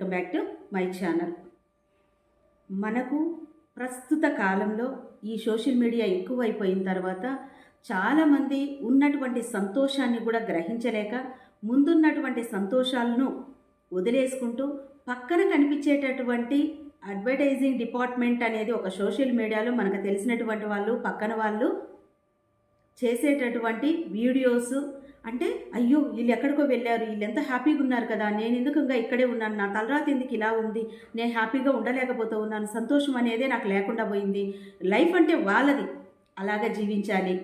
Welcome back to my channel మనకు ప్రస్తుత కాలంలో ఈ సోషల్ మీడియా ఎక్కువైపోయిన తర్వాత చాలామంది ఉన్నటువంటి సంతోషాన్ని కూడా గ్రహించలేక ముందున్నటువంటి సంతోషాలను వదిలేసుకుంటూ పక్కన కనిపించేటటువంటి అడ్వర్టైజింగ్ డిపార్ట్మెంట్ అనేది ఒక సోషల్ మీడియాలో మనకు తెలిసినటువంటి వాళ్ళు పక్కన వాళ్ళు చేసేటటువంటి వీడియోస్ అంటే అయ్యో వీళ్ళు ఎక్కడికో వెళ్ళారు వీళ్ళు ఎంత హ్యాపీగా ఉన్నారు కదా నేను ఎందుకు ఇంకా ఇక్కడే ఉన్నాను నా తలరాత ఎందుకు ఇలా ఉంది నేను హ్యాపీగా ఉండలేకపోతూ ఉన్నాను సంతోషం అనేదే నాకు లేకుండా పోయింది లైఫ్ అంటే వాళ్ళది అలాగా జీవించాలి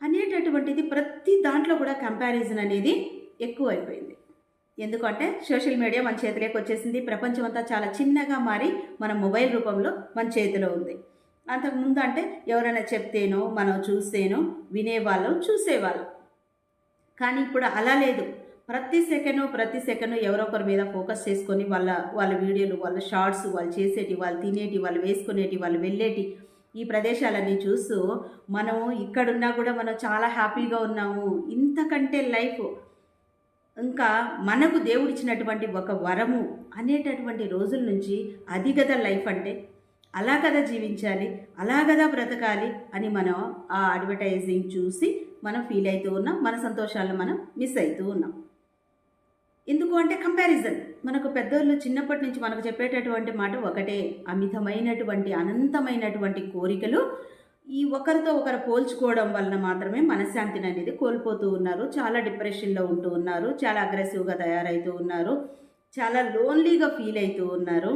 అనేటటువంటిది ప్రతి దాంట్లో కూడా కంపారిజన్ అనేది ఎక్కువ అయిపోయింది. ఎందుకంటే సోషల్ మీడియా మన చేతిలోకి వచ్చేసింది ప్రపంచం అంతా చాలా చిన్నగా మారి మన మొబైల్ రూపంలో మన చేతిలో ఉంది. అంతకుముందు అంటే ఎవరైనా చెప్తేనో మనం చూస్తేనో వినేవాళ్ళం చూసేవాళ్ళం. కానీ ఇప్పుడు అలా లేదు. ప్రతి సెకండ్ ప్రతి సెకండ్ ఎవరో ఒకరి మీద ఫోకస్ చేసుకొని వాళ్ళ వాళ్ళ వీడియోలు వాళ్ళ షార్ట్స్ వాళ్ళు చేసేటి వాళ్ళు తినేటి వాళ్ళు వేసుకునేటి వాళ్ళు వెళ్ళేటి ఈ ప్రదేశాలన్నీ చూస్తూ మనం ఇక్కడున్నా కూడా మనం చాలా హ్యాపీగా ఉన్నాము. ఇంతకంటే లైఫ్ ఇంకా మనకు దేవుడిచ్చినటువంటి ఒక వరము అనేటటువంటి రోజుల నుంచి అది కదా లైఫ్ అంటే. అలా కదా జీవించాలి అలా కదా బ్రతకాలి అని మనం ఆ అడ్వర్టైజింగ్ చూసి మనం ఫీల్ అవుతూ ఉన్నాం మన సంతోషాలను మనం మిస్ అవుతూ ఉన్నాం. ఎందుకు అంటే కంపారిజన్ మనకు పెద్దోళ్ళు చిన్నప్పటి నుంచి మనకు చెప్పేటటువంటి మాట ఒకటే అమితమైనటువంటి అనంతమైనటువంటి కోరికలు ఈ ఒకరితో ఒకరు పోల్చుకోవడం వలన మాత్రమే మనశ్శాంతిని అనేది కోల్పోతూ ఉన్నారు. చాలా డిప్రెషన్లో ఉంటూ ఉన్నారు చాలా అగ్రెసివ్గా తయారవుతూ ఉన్నారు చాలా లోన్లీగా ఫీల్ అవుతూ ఉన్నారు.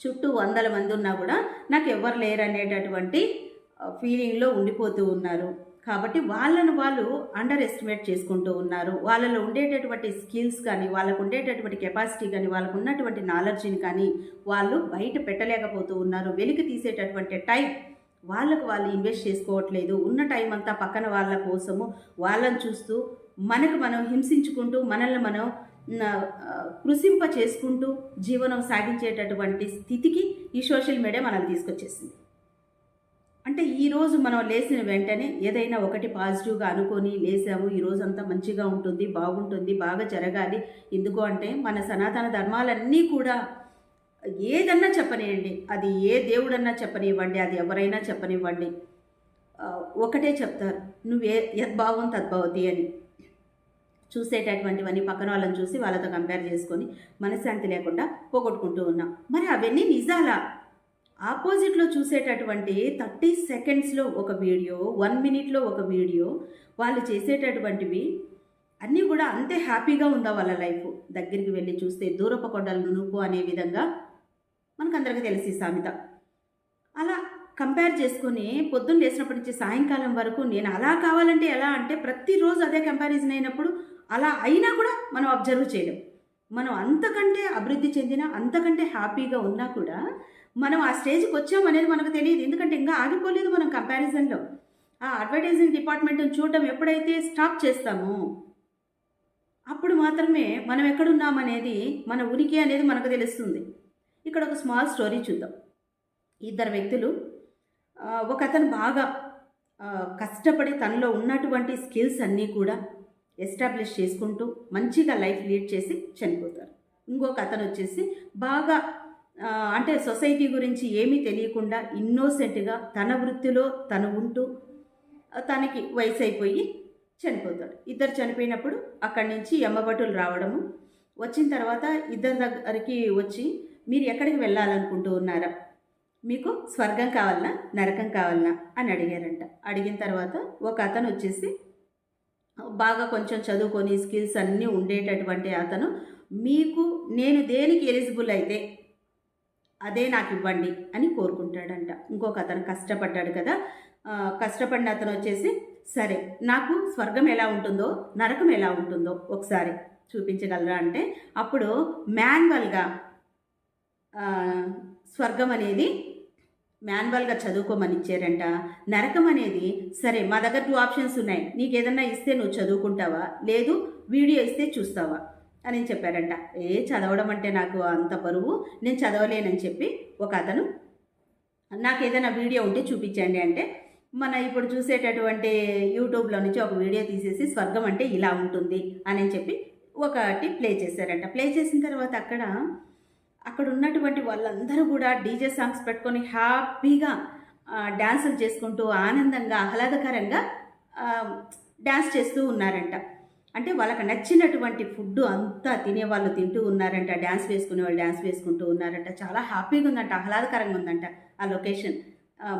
చుట్టూ వందల మంది ఉన్నా కూడా నాకు ఎవరు లేరు అనేటటువంటి ఫీలింగ్లో ఉండిపోతూ ఉన్నారు. కాబట్టి వాళ్ళను వాళ్ళు అండర్ ఎస్టిమేట్ చేసుకుంటూ ఉన్నారు. వాళ్ళలో ఉండేటటువంటి స్కిల్స్ కానీ వాళ్ళకు ఉండేటటువంటి కెపాసిటీ కానీ వాళ్ళకు ఉన్నటువంటి నాలెడ్జ్ని కానీ వాళ్ళు బయట పెట్టలేకపోతూ ఉన్నారు. వెలికి తీసేటటువంటి టైం వాళ్ళకు వాళ్ళు ఇన్వెస్ట్ చేసుకోవట్లేదు. ఉన్న టైం అంతా పక్కన వాళ్ళ కోసము వాళ్ళని చూస్తూ మనకు మనం హింసించుకుంటూ మనల్ని మనం కృషింప చేసుకుంటూ జీవనం సాగించేటటువంటి స్థితికి ఈ సోషల్ మీడియా మనల్ని తీసుకొచ్చేసింది. అంటే ఈరోజు మనం లేచిన వెంటనే ఏదైనా ఒకటి పాజిటివ్గా అనుకొని లేసాము ఈ రోజు అంతా మంచిగా ఉంటుంది బాగుంటుంది బాగా జరగాలి. ఎందుకు అంటే మన సనాతన ధర్మాలన్నీ కూడా ఏదన్నా చెప్పనివ్వండి అది ఏ దేవుడన్నా చెప్పనివ్వండి అది ఎవరైనా చెప్పనివ్వండి. ఒకటే చెప్తారు నువ్వే యద్భావం తద్భవతి అని. చూసేటటువంటివన్నీ పక్కన వాళ్ళని చూసి వాళ్ళతో కంపేర్ చేసుకొని మనశ్శాంతి లేకుండా పోగొట్టుకుంటూ ఉన్నాం. మరి అవన్నీ నిజాలా? ఆపోజిట్లో చూసేటటువంటి థర్టీ సెకండ్స్లో ఒక వీడియో వన్ మినిట్లో ఒక వీడియో వాళ్ళు చేసేటటువంటివి అన్నీ కూడా అంతే హ్యాపీగా ఉందా వాళ్ళ లైఫ్? దగ్గరికి వెళ్ళి చూస్తే దూరపు కొండలు నునుపు అనే విధంగా మనకందరికీ తెలిసి సామెత. అలా కంపేర్ చేసుకుని పొద్దున్న లేచినప్పటి నుంచి సాయంకాలం వరకు నేను అలా కావాలంటే ఎలా అంటే ప్రతిరోజు అదే కంపారిజన్ అయినప్పుడు అలా అయినా కూడా మనం అబ్జర్వ్ చేయలేం. మనం అంతకంటే అభివృద్ధి చెందిన అంతకంటే హ్యాపీగా ఉన్నా కూడా మనం ఆ స్టేజ్కి వచ్చామనేది మనకు తెలియదు. ఎందుకంటే ఇంకా ఆగిపోలేదు మనం కంపారిజన్లో ఆ అడ్వర్టైజింగ్ డిపార్ట్మెంట్ని చూడడం ఎప్పుడైతే స్టాప్ చేస్తామో అప్పుడు మాత్రమే మనం ఎక్కడున్నామనేది మన ఉనికి అనేది మనకు తెలుస్తుంది. ఇక్కడ ఒక స్మాల్ స్టోరీ చూద్దాం. ఇద్దరు వ్యక్తులు ఒక అతను బాగా కష్టపడి తనలో ఉన్నటువంటి స్కిల్స్ అన్నీ కూడా ఎస్టాబ్లిష్ చేసుకుంటూ మంచిగా లైఫ్ లీడ్ చేసి చనిపోతారు. ఇంకొక అతను వచ్చేసి బాగా అంటే సొసైటీ గురించి ఏమీ తెలియకుండా ఇన్నోసెంట్గా తన వృత్తిలో తను ఉంటూ తనకి వయసు అయిపోయి చనిపోతాడు. ఇద్దరు చనిపోయినప్పుడు అక్కడి నుంచి ఎమ్మబటులు రావడము వచ్చిన తర్వాత ఇద్దరి దగ్గరికి వచ్చి మీరు ఎక్కడికి వెళ్ళాలనుకుంటూ ఉన్నారా? మీకు స్వర్గం కావాలనా? నరకం కావాలనా? అని అడిగారంట. అడిగిన తర్వాత ఒక అతను వచ్చేసి బాగా కొంచెం చదువుకొని స్కిల్స్ అన్నీ ఉండేటటువంటి అతను మీకు నేను దేనికి ఎలిజిబుల్ అయితే అదే నాకు ఇవ్వండి అని కోరుకుంటాడంట. ఇంకొక అతను కష్టపడ్డాడు కదా. కష్టపడిన అతను వచ్చేసి సరే నాకు స్వర్గం ఎలా ఉంటుందో నరకం ఎలా ఉంటుందో ఒకసారి చూపించగలరా అంటే అప్పుడు మాన్యువల్గా స్వర్గం అనేది మాన్యువల్గా చదువుకోమని ఇచ్చారంట. నరకం అనేది సరే మా దగ్గర టూ ఆప్షన్స్ ఉన్నాయి. నీకు ఏదన్నా ఇస్తే నువ్వు చదువుకుంటావా? లేదు వీడియో ఇస్తే చూస్తావా? అని చెప్పారంట. ఏ చదవడం అంటే నాకు అంత బరువు నేను చదవలేనని చెప్పి ఒక అతను నాకు ఏదైనా వీడియో ఉంటే చూపించండి అంటే మన ఇప్పుడు చూసేటటువంటి యూట్యూబ్లో నుంచి ఒక వీడియో తీసేసి స్వర్గం అంటే ఇలా ఉంటుంది అని చెప్పి ఒకటి ప్లే చేశారంట. ప్లే చేసిన తర్వాత అక్కడ అక్కడ ఉన్నటువంటి వాళ్ళందరూ కూడా డీజే సాంగ్స్ పెట్టుకొని హ్యాపీగా డ్యాన్సులు చేసుకుంటూ ఆనందంగా ఆహ్లాదకరంగా డ్యాన్స్ చేస్తూ ఉన్నారంట. అంటే వాళ్ళకి నచ్చినటువంటి ఫుడ్ అంతా తినేవాళ్ళు తింటూ ఉన్నారంట డ్యాన్స్ వేసుకునే వాళ్ళు డ్యాన్స్ వేసుకుంటూ ఉన్నారంట. చాలా హ్యాపీగా ఉందంట ఆహ్లాదకరంగా ఉందంట ఆ లొకేషన్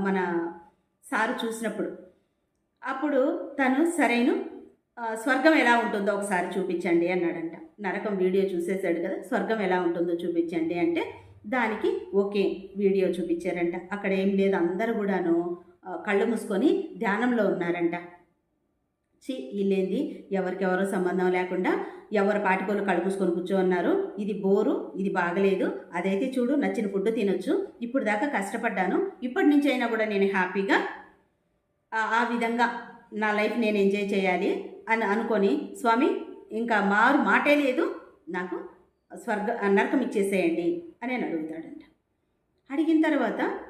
మన సారు చూసినప్పుడు. అప్పుడు తను సరైన స్వర్గం ఎలా ఉంటుందో ఒకసారి చూపించండి అన్నాడంట. నరకం వీడియో చూసేసాడు కదా స్వర్గం ఎలా ఉంటుందో చూపించండి అంటే దానికి ఓకే వీడియో చూపించారంట. అక్కడ ఏం లేదు అందరూ కూడాను కళ్ళు మూసుకొని ధ్యానంలో ఉన్నారంట. చి వీళ్ళేంది? ఎవరికెవరో సంబంధం లేకుండా ఎవరు పాటికోళ్ళు కళ్ళు కూర్చోన్నారు. ఇది బోరు ఇది బాగలేదు. అదైతే చూడు నచ్చిన ఫుడ్ తినొచ్చు. ఇప్పుడు దాకా కష్టపడ్డాను. ఇప్పటి నుంచి అయినా కూడా నేను హ్యాపీగా ఆ- విధంగా నా లైఫ్ నేను ఎంజాయ్ చేయాలి అని అనుకొని స్వామి ఇంకా మారు మాటే లేదు. నాకు స్వర్గ నరకం ఇచ్చేసేయండి అని అని అడుగుతాడంట. అడిగిన తర్వాత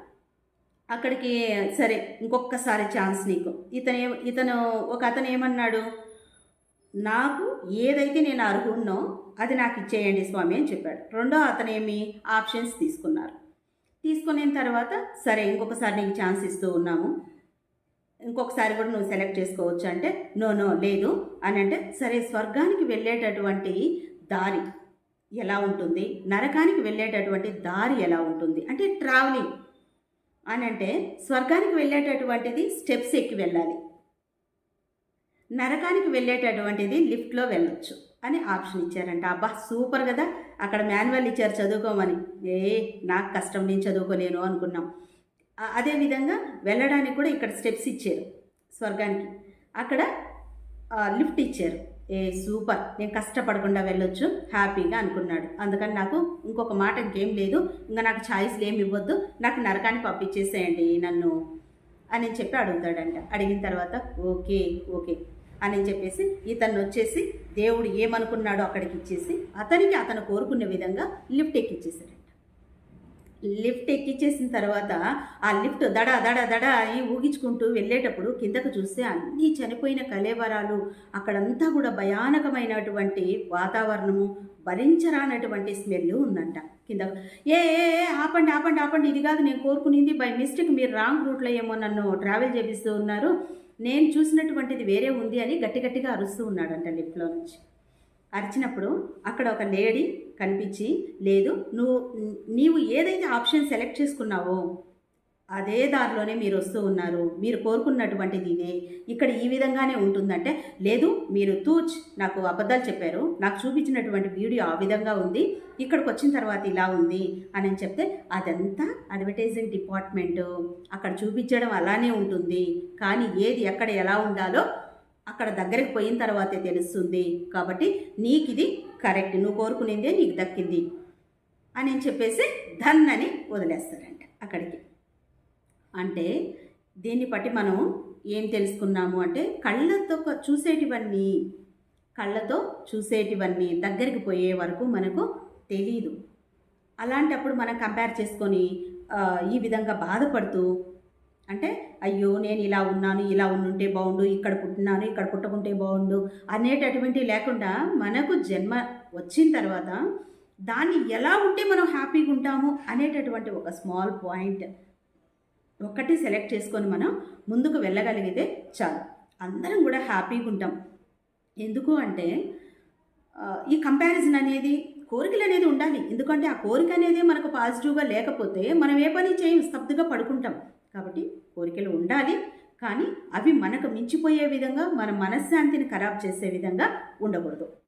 అక్కడికి సరే ఇంకొకసారి ఛాన్స్ నీకు. ఇతను ఇతను ఒక అతను ఏమన్నాడు? నాకు ఏదైతే నేను అర్హున్నో అది నాకు ఇచ్చేయండి స్వామి అని చెప్పాడు. రెండో అతను ఏమి ఆప్షన్స్ తీసుకున్నారు. తీసుకున్న తర్వాత సరే ఇంకొకసారి నీకు ఛాన్స్ ఇస్తూ ఉన్నాము. ఇంకొకసారి కూడా నువ్వు సెలెక్ట్ చేసుకోవచ్చు అంటే నో నో లేదు అని అంటే సరే స్వర్గానికి వెళ్ళేటటువంటి దారి ఎలా ఉంటుంది? నరకానికి వెళ్ళేటటువంటి దారి ఎలా ఉంటుంది? అంటే ట్రావెలింగ్ అని అంటే స్వర్గానికి వెళ్ళేటటువంటిది స్టెప్స్ ఎక్కి వెళ్ళాలి. నరకానికి వెళ్ళేటటువంటిది లిఫ్ట్లో వెళ్ళొచ్చు అని ఆప్షన్ ఇచ్చారంట. అబ్బా సూపర్ కదా. అక్కడ మాన్యువల్ ఇచ్చారు చదువుకోమని. ఏ నాకు కష్టం నేను చదువుకోలేను అనుకున్నాం. అదేవిధంగా వెళ్ళడానికి కూడా ఇక్కడ స్టెప్స్ ఇచ్చారు స్వర్గానికి. అక్కడ లిఫ్ట్ ఇచ్చారు. ఏ సూపర్. నేను కష్టపడకుండా వెళ్ళొచ్చు. హ్యాపీగా అనుకున్నాడు. అందుకని నాకు ఇంకొక మాట ఇంకేం లేదు. ఇంకా నాకు ఛాయిస్లు ఏమి ఇవ్వద్దు. నాకు నరకాన్ని పంపించేసేయండి నన్ను అని చెప్పి అడుగుతాడంట. అడిగిన తర్వాత ఓకే ఓకే అని చెప్పేసి ఇతను వచ్చేసి దేవుడు ఏమనుకున్నాడో అక్కడికి ఇచ్చేసి అతనికి అతను కోరుకున్న విధంగా లిఫ్ట్ ఎక్కిచ్చేసాడు లిఫ్ట్ ఎక్కిచ్చేసిన తర్వాత ఆ లిఫ్ట్ దడ దడ దడ అని ఊగించుకుంటూ వెళ్ళేటప్పుడు కిందకు చూస్తే అన్నీ చనిపోయిన కలేవరాలు అక్కడంతా కూడా భయానకమైనటువంటి వాతావరణము భరించరానటువంటి స్మెల్ ఉందంట. కింద ఏ ఏ ఏ, ఆపండి ఆపండి ఆపండి ఇది కాదు నేను కోరుకునేది బై మిస్టేక్ మీరు రాంగ్ రూట్లో ఏమో నన్ను ట్రావెల్ చేపిస్తూ ఉన్నారు. నేను చూసినటువంటిది వేరే ఉంది అని గట్టి గట్టిగా అరుస్తూ ఉన్నాడంట లిఫ్ట్లో నుంచి. అరిచినప్పుడు అక్కడ ఒక లేడీ కనిపించి లేదు నువ్వు నీవు ఏదైతే ఆప్షన్ సెలెక్ట్ చేసుకున్నావో అదే దారిలోనే మీరు వస్తూ ఉన్నారు. మీరు కోరుకున్నటువంటిది ఇదే ఇక్కడ ఈ విధంగానే ఉంటుందంటే లేదు మీరు తూచ్ నాకు అబద్ధాలు చెప్పారు నాకు చూపించినటువంటి వీడియో ఆ విధంగా ఉంది ఇక్కడికి వచ్చిన తర్వాత ఇలా ఉంది అని చెప్తే అదంతా అడ్వర్టైజింగ్ డిపార్ట్మెంట్. అక్కడ చూపించడం అలానే ఉంటుంది. కానీ ఏది ఎక్కడ ఎలా ఉండాలో అక్కడ దగ్గరికి పోయిన తర్వాతే తెలుస్తుంది. కాబట్టి నీకు ఇది కరెక్ట్. నువ్వు కోరుకునేదే నీకు దక్కింది. అని చెప్పేసి ధన్ అని వదిలేస్తారంట అక్కడికి. అంటే దీన్ని బట్టి మనం ఏం తెలుసుకున్నాము అంటే కళ్ళతో చూసేటివన్నీ కళ్ళతో చూసేటివన్నీ దగ్గరికి పోయే వరకు మనకు తెలియదు అలాంటప్పుడు మనం కంపేర్ చేసుకొని ఈ విధంగా బాధపడుతూ అంటే అయ్యో నేను ఇలా ఉన్నాను ఇలా ఉండుంటే బాగుండు ఇక్కడ పుట్టినాను ఇక్కడ పుట్టకుంటే బాగుండు అనేటటువంటి లేకుండా మనకు జన్మ వచ్చిన తర్వాత దాన్ని ఎలా ఉంటే మనం హ్యాపీగా ఉంటాము అనేటటువంటి ఒక స్మాల్ పాయింట్ ఒకటి సెలెక్ట్ చేసుకొని మనం ముందుకు వెళ్ళగలిగితే చాలు. అందరం కూడా హ్యాపీగా ఉంటాం. ఎందుకు అంటే ఈ కంపారిజన్ అనేది కోరికలు అనేది ఉండాలి. ఎందుకంటే ఆ కోరిక అనేది మనకు పాజిటివ్గా లేకపోతే మనం ఏ పని చేయం స్తబ్దుగా పడుకుంటాం. కాబట్టి కోరికలు ఉండాలి. కానీ అవి మనకు మించిపోయే విధంగా మన మనశ్శాంతిని ఖరాబ్ చేసే విధంగా ఉండకూడదు.